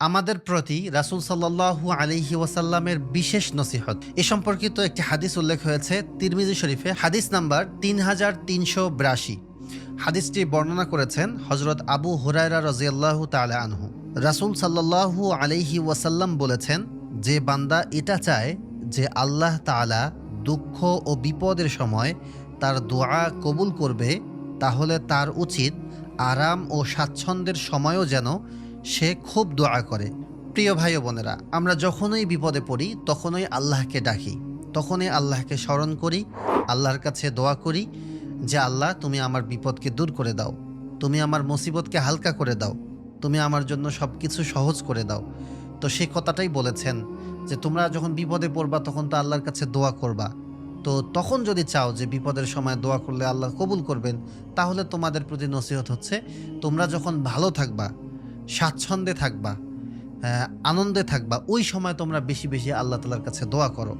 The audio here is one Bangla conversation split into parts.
আমাদের প্রতি রাসূল সাল্লাল্লাহু আলাইহি ওয়াসাল্লামের বিশেষ নসিহত। এ সম্পর্কিত একটি হাদিস উল্লেখ হয়েছে তিরমিজি শরীফে, হাদিস নাম্বার তিন হাজার তিনশো বিরাশি। হাদিসটি বর্ণনা করেছেন হজরত আবু হুরায়রা রাজিয়াল্লাহু তাআলা আনহু। রাসূল সাল্লাল্লাহু আলাইহি ওয়াসাল্লাম বলেছেন, যে বান্দা এটা চায় যে আল্লাহ তাআলা দুঃখ ও বিপদের সময় তার দোয়া কবুল করবে, তাহলে তার উচিত আরাম ও স্বাচ্ছন্দ্যের সময়ও যেন সে খুব দোয়া করে। প্রিয় ভাই বোনেরা, আমরা যখনই বিপদে পড়ি, তখনই আল্লাহকে ডাকি। তখনই আল্লাহকে স্মরণ করি, আল্লাহর কাছে দোয়া করি যে, আল্লাহ, তুমি আমার বিপদকে দূর করে দাও। তুমি আমার মুসিবতকে হালকা করে দাও। তুমি আমার জন্য সব কিছু সহজ করে দাও। তো সেই কথাটাই বলেছেন যে, তোমরা যখন বিপদে পড়বা, তখন তো আল্লাহর কাছে দোয়া করবা। তো তখন যদি চাও যে, বিপদের সময় দোয়া করলে আল্লাহ কবুল করবেন, তাহলে তোমাদের প্রতি নসিহত হচ্ছে, তোমরা যখন ভালো থাকবা স্বাচ্ছন্দ্যে থাকবা আনন্দে থাকবা, ওই সময় তোমরা বেশি বেশি আল্লাহ তালার কাছে দোয়া করো।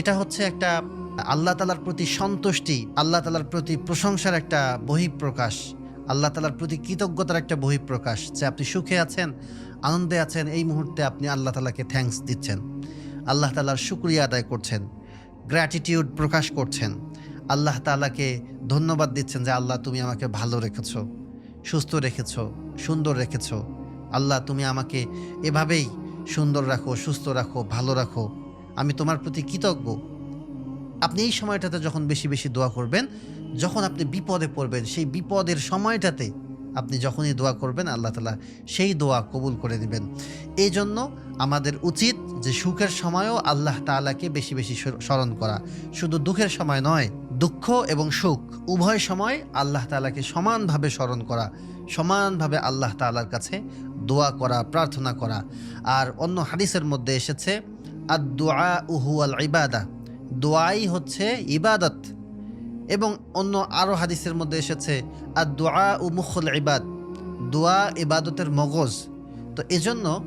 এটা হচ্ছে একটা, আল্লাহ তালার প্রতি সন্তুষ্টি, আল্লাহ তালার প্রতি প্রশংসার একটা বহিঃপ্রকাশ, আল্লাহ তালার প্রতি কৃতজ্ঞতার একটা বহিঃপ্রকাশ যে আপনি সুখে আছেন, আনন্দে আছেন, এই মুহূর্তে আপনি আল্লাহ তালাকে থ্যাঙ্কস দিচ্ছেন। আল্লাহ তালার শুক্রিয়া আদায় করছেন গ্র্যাটিটিউড প্রকাশ করছেন। আল্লাহ তালাকে ধন্যবাদ দিচ্ছেন যে আল্লাহ তুমি আমাকে ভালো রেখেছো, সুস্থ রেখেছো, সুন্দর রেখেছো। আল্লাহ, তুমি আমাকে এভাবেই সুন্দর রাখো, সুস্থ রাখো, ভালো রাখো। আমি তোমার প্রতি কৃতজ্ঞ। আপনি এই সময়টাতে যখন বেশি বেশি দোয়া করবেন, যখন আপনি বিপদে পড়বেন, সেই বিপদের সময়টাতে আপনি যখনই দোয়া করবেন, আল্লাহ তালা সেই দোয়া কবুল করে দিবেন এই জন্য আমাদের উচিত যে সুখের সময়ও আল্লাহ তাআলাকে বেশি বেশি স্মরণ করা। শুধু দুঃখের সময় নয় দুঃখ এবং সুখ, উভয় সময় আল্লাহ তালাকে সমানভাবে স্মরণ করা, সমানভাবে আল্লাহ তাআলার কাছে দোয়া করা, প্রার্থনা করা। আর অন্য হাদিসের মধ্যে এসেছে আর দোয়া উহু আল ইবাদা দোয়াই হচ্ছে ইবাদত। এবং অন্য আরও হাদিসের মধ্যে এসেছে আর দোয়া উ মুখল ইবাদ দোয়া ইবাদতের মগজ। তো এজন্য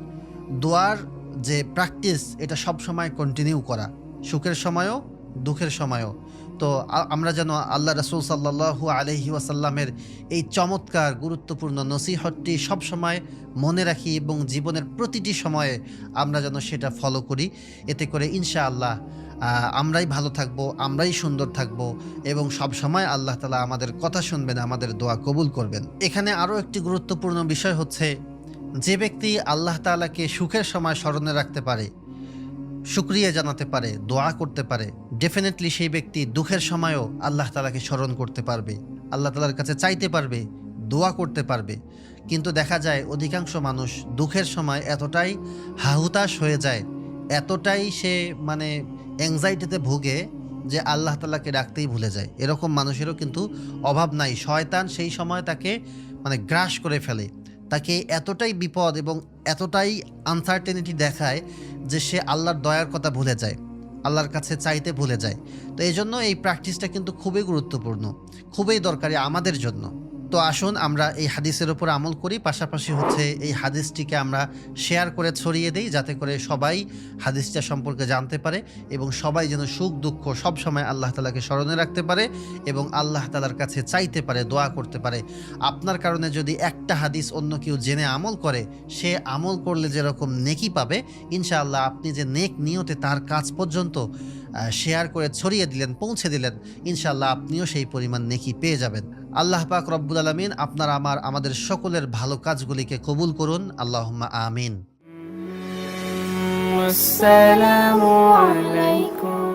দোয়ার যে প্র্যাকটিস এটা সব সময় কন্টিনিউ করা। সুখের সময়ও দুঃখের সময়ও। তো আমরা যেন আল্লাহ রসুল সাল্লাহু আলহি ওয়াসাল্লামের এই চমৎকার গুরুত্বপূর্ণ নসিহতটি সবসময় মনে রাখি এবং জীবনের প্রতিটি সময়ে আমরা যেন সেটা ফলো করি। এতে করে ইনশাআল্লাহ আহ, আমরাই ভালো থাকব আমরাই সুন্দর থাকব এবং সব সময় আল্লাহ তালা আমাদের কথা শুনবেন আমাদের দোয়া কবুল করবেন। এখানে আরও একটি গুরুত্বপূর্ণ বিষয় হচ্ছে যে ব্যক্তি আল্লাহ তাআলাকে সুখের সময় স্মরণে রাখতে পারে শুক্রিয়া জানাতে পারে, দোয়া করতে পারে। ডেফিনেটলি সেই ব্যক্তি দুঃখের সময়ও আল্লাহ তালাকে স্মরণ করতে পারবে। আল্লাহ তালার কাছে চাইতে পারবে, দোয়া করতে পারবে। কিন্তু দেখা যায় অধিকাংশ মানুষ দুঃখের সময় এতটাই হাহুতাশ হয়ে যায়, এতটাই সে মানে অ্যাংজাইটিতে ভুগে যে আল্লাহ তালাকে ডাকতেই ভুলে যায়। এরকম মানুষেরও কিন্তু অভাব নাই। শয়তান সেই সময় তাকে মানে গ্রাস করে ফেলে। তাকে এতটাই বিপদ এবং এতটাই আনসার্টেনিটি দেখায় যে সে আল্লাহর দয়ার কথা ভুলে যায়, আল্লাহর কাছে চাইতে ভুলে যায়। তো এই জন্য এই প্র্যাকটিসটা কিন্তু খুবই গুরুত্বপূর্ণ, খুবই দরকারি আমাদের জন্য। তো আসুন আমরা এই হাদিসের উপর আমল করি, পাশাপাশি হচ্ছে এই হাদিসটিকে আমরা শেয়ার করে ছড়িয়ে দিই যাতে করে সবাই হাদিসটা সম্পর্কে জানতে পারে এবং সবাই যেন সুখ, দুঃখ সব সময় আল্লাহ তালাকে স্মরণে রাখতে পারে এবং আল্লাহ তালার কাছে চাইতে পারে, দোয়া করতে পারে। আপনার কারণে যদি একটা হাদিস অন্য কেউ জেনে আমল করে, সে আমল করলে যেরকম নেকি পাবে, ইনশাআল্লাহ আপনি যে নেক নিয়তে তার কাজ পর্যন্ত শেয়ার করে ছড়িয়ে দিলেন, পৌঁছে দিলেন, ইনশাআল্লাহ আপনিও সেই পরিমাণ নেকি পেয়ে যাবেন। আল্লাহ পাক রব্বুল আলমিন আপনার আমার, আমাদের সকলের ভালো কাজগুলিকে কবুল করুন। আল্লাহমা আমিন। আসসালামু আলাইকুম।